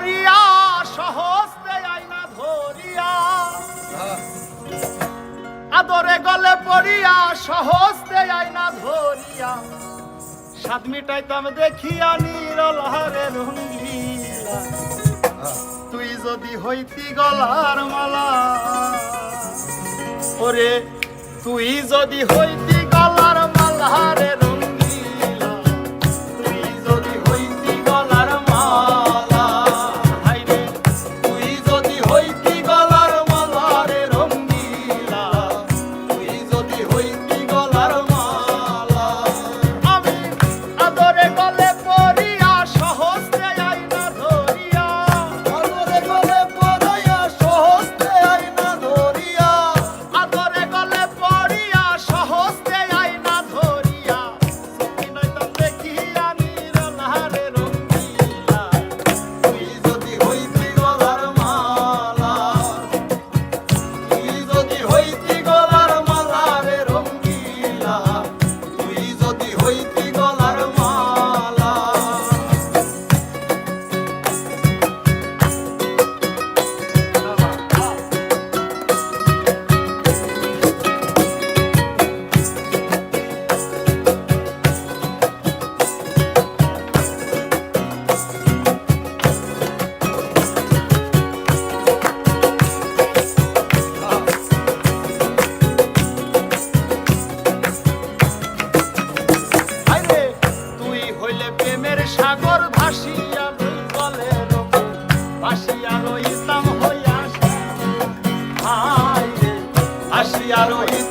করিয়া সহস্তে আইনা ধরিয়া। আদরে গলে পড়িয়া, সহস্তে আইনা ধরিয়া। সাদ মিটাইতাম দেখিয়া নিরল হারের রঙ্গিলা তুই যদি হইতি গলার মালা, ওরে, তুই যদি হইতি রইতাম হইয়া আসি আর রইতাম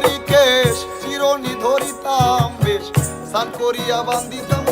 কেশ চিরনি ধরিতাম বেশ। সান করিয়া বান্দিতাম